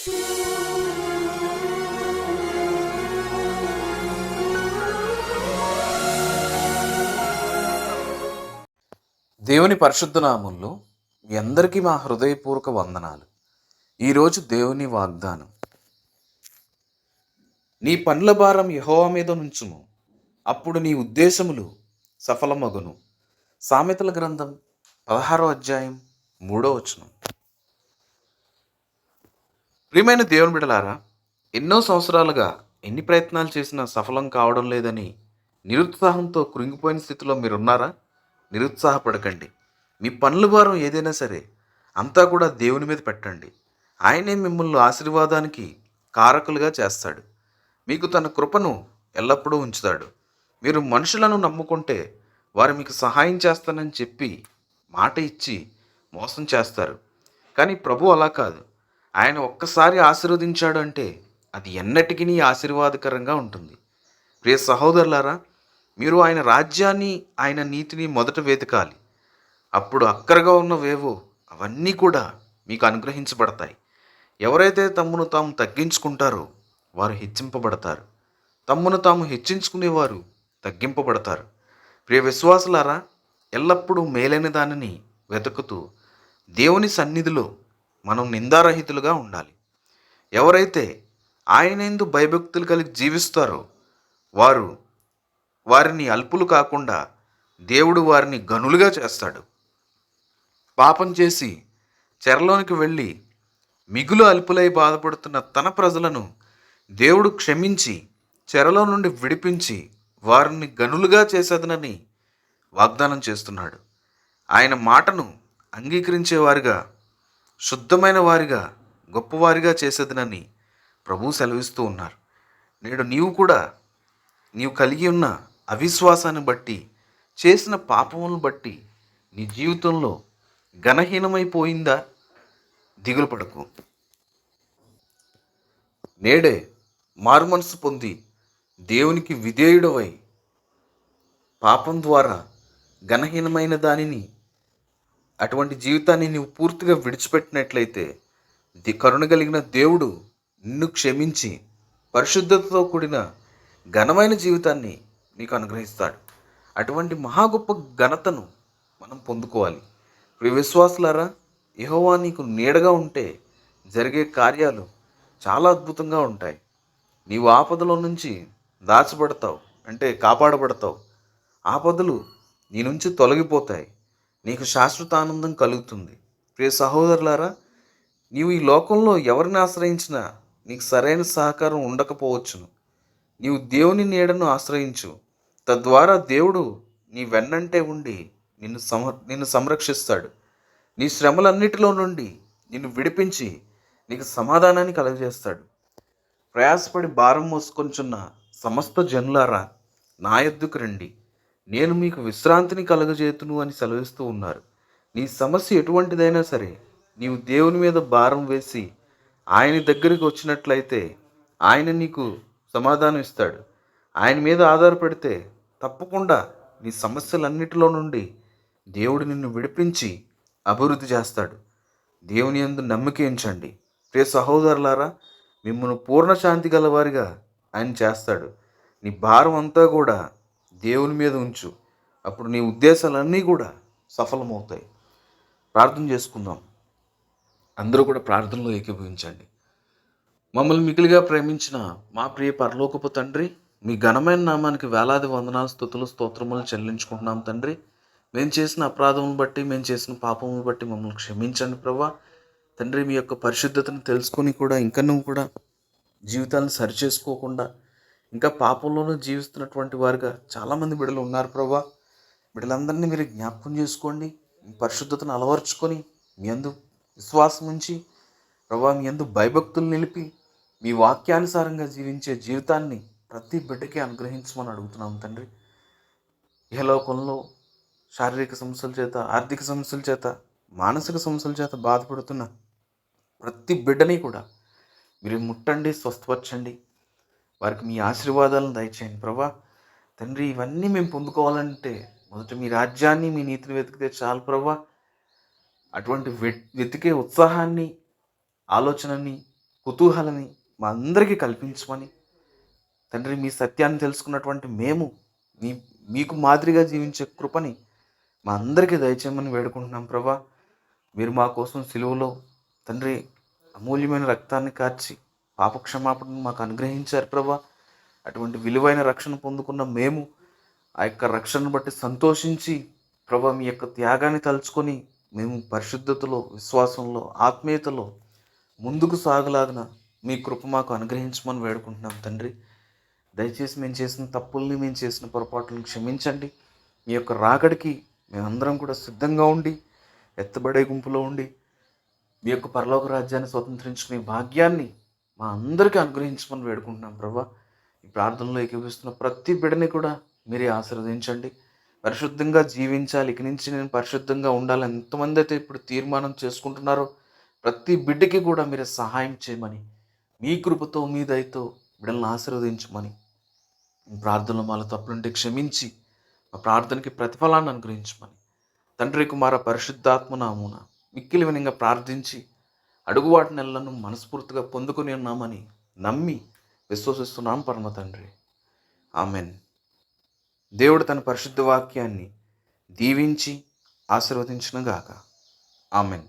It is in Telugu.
దేవుని పరిశుద్ధ నామంలో మీ అందరికీ మా హృదయపూర్వక వందనాలు. ఈరోజు దేవుని వాగ్దానం. నీ పనుల భారం యహోవా మీద నుంచుము. అప్పుడు నీ ఉద్దేశములు సఫలమగును. సామెతల గ్రంథం పదహారో అధ్యాయం మూడో వచనం. ప్రియమైన దేవుని బిడలారా ఎన్నో సంవత్సరాలుగా ఎన్ని ప్రయత్నాలు చేసినా సఫలం కావడం లేదని నిరుత్సాహంతో కృంగిపోయిన స్థితిలో మీరున్నారా? నిరుత్సాహపడకండి. మీ పనుల భారం ఏదైనా సరే అంతా కూడా దేవుని మీద పెట్టండి. ఆయనే మిమ్మల్ని ఆశీర్వాదానికి కారకులుగా చేస్తాడు. మీకు తన కృపను ఎల్లప్పుడూ ఉంచుతాడు. మీరు మనుషులను నమ్ముకుంటే వారు మీకు సహాయం చేస్తానని చెప్పి మాట ఇచ్చి మోసం చేస్తారు. కానీ ప్రభు అలా కాదు. ఆయన ఒక్కసారి ఆశీర్వదించాడు అంటే అది ఎన్నటికీ ఆశీర్వాదకరంగా ఉంటుంది. ప్రియ సహోదరులారా మీరు ఆయన రాజ్యాన్ని ఆయన నీతిని మొదట వెతకాలి. అప్పుడు అక్కరగా ఉన్నవేవో అవన్నీ కూడా మీకు అనుగ్రహించబడతాయి. ఎవరైతే తమ్మును తాము తగ్గించుకుంటారో వారు హెచ్చింపబడతారు. తమ్మును తాము హెచ్చించుకునేవారు తగ్గింపబడతారు. ప్రియ విశ్వాసులారా ఎల్లప్పుడూ మేలైన దానిని వెతుకుతూ దేవుని సన్నిధిలో మనం నిందారహితులుగా ఉండాలి. ఎవరైతే ఆయన ఎందు భయభక్తులు కలిగి జీవిస్తారో వారు వారిని అల్పులు కాకుండా దేవుడు వారిని గనులుగా చేస్తాడు. పాపం చేసి చెరలోనికి వెళ్ళి మిగులు అల్పులై బాధపడుతున్న తన ప్రజలను దేవుడు క్షమించి చెరలో నుండి విడిపించి వారిని గనులుగా చేసేదనని వాగ్దానం చేస్తున్నాడు. ఆయన మాటను అంగీకరించేవారుగా శుద్ధమైన వారిగా గొప్పవారిగా చేసేదనని ప్రభు సెలవిస్తూ ఉన్నారు. నేడు నీవు కూడా నీవు కలిగి ఉన్న అవిశ్వాసాన్ని బట్టి చేసిన పాపములను బట్టి నీ జీవితంలో ఘనహీనమైపోయిందా? దిగులు పడకు. నేడే మారుమనసు పొంది దేవునికి విధేయుడవై పాపం ద్వారా ఘనహీనమైన దానిని అటువంటి జీవితాన్ని నీవు పూర్తిగా విడిచిపెట్టినట్లయితే ది కరుణ కలిగిన దేవుడు నిన్ను క్షమించి పరిశుద్ధతతో కూడిన ఘనమైన జీవితాన్ని నీకు అనుగ్రహిస్తాడు. అటువంటి మహా గొప్ప ఘనతను మనం పొందుకోవాలి. ప్రియ విశ్వాసులారా యహోవా నీకు నీడగా ఉంటే జరిగే కార్యాలు చాలా అద్భుతంగా ఉంటాయి. నీవు ఆపదలో నుంచి దాచబడతావు అంటే కాపాడబడతావు. ఆపదలు నీ నుంచి తొలగిపోతాయి. నీకు శాశ్వత ఆనందం కలుగుతుంది. ప్రియ సహోదరులారా నీవు ఈ లోకంలో ఎవరిని ఆశ్రయించినా నీకు సరైన సహకారం ఉండకపోవచ్చును. నీవు దేవుని నీడను ఆశ్రయించు. తద్వారా దేవుడు నీ వెన్నంటే ఉండి నిన్ను సమ నిన్ను సంరక్షిస్తాడు. నీ శ్రమలన్నిటిలో నుండి నిన్ను విడిపించి నీకు సమాధానాన్ని కలుగజేస్తాడు. ప్రయాసపడి భారం మోసుకొంచున్న సమస్త జనులారా నా ఎద్దుకు రండి. నేను మీకు విశ్రాంతిని కలగజేతును అని సెలవిస్తూ ఉన్నారు. నీ సమస్య ఎటువంటిదైనా సరే నీవు దేవుని మీద భారం వేసి ఆయన దగ్గరికి వచ్చినట్లయితే ఆయన నీకు సమాధానం ఇస్తాడు. ఆయన మీద ఆధారపడితే తప్పకుండా నీ సమస్యలన్నిటిలో నుండి దేవుడు నిన్ను విడిపించి అభివృద్ధి చేస్తాడు. దేవుని యందు నమ్మకించండి ప్రియ సహోదరులారా మిమ్మల్ని పూర్ణ శాంతి గలవారిగా ఆయన చేస్తాడు. నీ భారం అంతా కూడా దేవుని మీద ఉంచు. అప్పుడు నీ ఉద్దేశాలన్నీ కూడా సఫలమవుతాయి. ప్రార్థన చేసుకుందాం. అందరూ కూడా ప్రార్థనలో ఏకీభవించండి. మమ్మల్ని మిగిలిగా ప్రేమించిన మా ప్రియ పరలోకపు తండ్రి మీ ఘనమైన నామానికి వేలాది వందనాలు స్థుతులు స్తోత్రములు చెల్లించుకుంటున్నాం తండ్రి. మేము చేసిన అపరాధమును బట్టి మేము చేసిన పాపమును బట్టి మమ్మల్ని క్షమించండి ప్రభా. తండ్రి మీ యొక్క పరిశుద్ధతను తెలుసుకొని కూడా ఇంకా నువ్వు కూడా జీవితాలను సరిచేసుకోకుండా ఇంకా పాపంలోనూ జీవిస్తున్నటువంటి వారుగా చాలామంది బిడ్డలు ఉన్నారు ప్రభా. బిడ్డలందరినీ మీరు జ్ఞాపకం చేసుకోండి పరిశుద్ధతను అలవర్చుకొని మీ అందు విశ్వాసం ఉంచి ప్రభా మీ అందు భయభక్తులు నిలిపి మీ వాక్యానుసారంగా జీవించే జీవితాన్ని ప్రతి బిడ్డకి అనుగ్రహించమని అడుగుతున్నాం తండ్రి. ఇహలోకంలో శారీరక సమస్యల చేత ఆర్థిక సమస్యల చేత మానసిక సమస్యల చేత బాధపడుతున్న ప్రతి బిడ్డని కూడా మీరు ముట్టండి స్వస్థపరచండి. వారికి మీ ఆశీర్వాదాలను దయచేయండి. ప్రభా తండ్రి ఇవన్నీ మేము పొందుకోవాలంటే మొదట మీ రాజ్యాన్ని మీ నీతిని వెతికితే చాలు ప్రభా. అటువంటి వె- వెతికే ఉత్సాహాన్ని ఆలోచనని కుతూహలని మా అందరికీ కల్పించమని తండ్రి మీ సత్యాన్ని తెలుసుకున్నటువంటి మేము మీ మీకు మాదిరిగా జీవించే కృపని మా అందరికీ దయచేయమని వేడుకుంటున్నాం ప్రభా. మీరు మా కోసం సిలువలో తండ్రి అమూల్యమైన రక్తాన్ని కార్చి పాపక్షమాపణను మాకు అనుగ్రహించారు ప్రభా. అటువంటి విలువైన రక్షణ పొందుకున్న మేము ఆ యొక్క రక్షణను బట్టి సంతోషించి ప్రభా మీ యొక్క త్యాగాన్ని తలుచుకొని మేము పరిశుద్ధతలో విశ్వాసంలో ఆత్మీయతలో ముందుకు సాగలాగిన మీ కృప మాకు అనుగ్రహించమని వేడుకుంటున్నాం తండ్రి. దయచేసి మేము చేసిన తప్పుల్ని మేము చేసిన పొరపాట్లను క్షమించండి. మీ యొక్క రాకడికి మేమందరం కూడా సిద్ధంగా ఉండి ఎత్తబడే గుంపులో ఉండి మీ యొక్క పరలోక రాజ్యాన్ని స్వతంత్రించుకునే భాగ్యాన్ని మా అందరికీ అనుగ్రహించమని వేడుకుంటున్నాం ప్రభా. ఈ ప్రార్థనలో ఏకీపిస్తున్న ప్రతి బిడ్డని కూడా మీరే ఆశీర్వదించండి. పరిశుద్ధంగా జీవించాలి. ఇక నుంచి నేను పరిశుద్ధంగా ఉండాలని ఎంతమంది అయితే ఇప్పుడు తీర్మానం చేసుకుంటున్నారో ప్రతి బిడ్డకి కూడా మీరు సహాయం చేయమని మీ కృపతో మీ దయతో బిడ్డలను ఆశీర్వదించమని ప్రార్థనలు ప్రార్థనలో మాలో తప్పులుంటే క్షమించి మా ప్రార్థనకి ప్రతిఫలాన్ని అనుగ్రహించమని. తండ్రి కుమార పరిశుద్ధాత్మ నామున మిక్కిలి వినంగా ప్రార్థించి అడుగువాటి నెలలను మనస్ఫూర్తిగా పొందుకుని ఉన్నామని నమ్మి విశ్వసిస్తున్నాం పరమ తండ్రి. ఆమెన్. దేవుడు తన పరిశుద్ధ వాక్యాన్ని దీవించి ఆశీర్వదించినగాక. ఆమెన్.